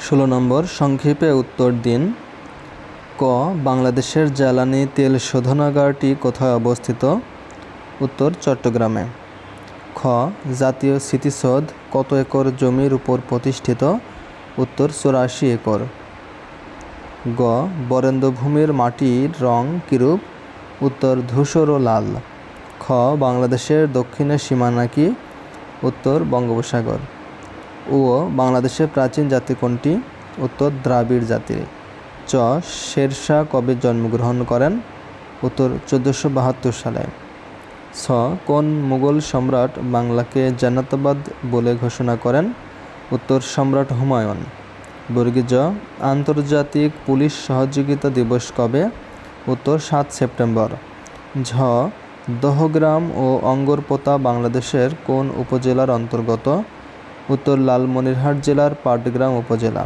ষোলো নম্বর, সংক্ষেপে উত্তর দিন। ক, বাংলাদেশের জ্বালানি তেল শোধনাগারটি কোথায় অবস্থিত? উত্তর, চট্টগ্রামে। খ, জাতীয় স্মৃতিসৌধ কত একর জমির উপর প্রতিষ্ঠিত? উত্তর, চুরাশি একর। গ, বরেন্দ্রভূমির মাটির রং কিরূপ? উত্তর, ধূসর ও লাল। খ, বাংলাদেশের দক্ষিণের সীমানা কি? উত্তর, বঙ্গোপসাগর। ও বাংলাদেশের প্রাচীন জাতি কোনটি? উত্তর, দ্রাবিড় জাতি। চ, শেরশাহ কবে জন্মগ্রহণ করেন? উত্তর, চোদ্দোশো বাহাত্তর সালে। ছ, কোন মুঘল সম্রাট বাংলাকে জান্নাতাবাদ বলে ঘোষণা করেন? উত্তর, সম্রাট হুমায়ুন। বর্গী জ, আন্তর্জাতিক পুলিশ সহযোগিতা দিবস কবে? উত্তর, সাত সেপ্টেম্বর। ঝ, দহগ্রাম ও অঙ্গরপোতা বাংলাদেশের কোন উপজেলার অন্তর্গত? উত্তর লালমনিরহাট জেলার পাটগ্রাম উপজেলা।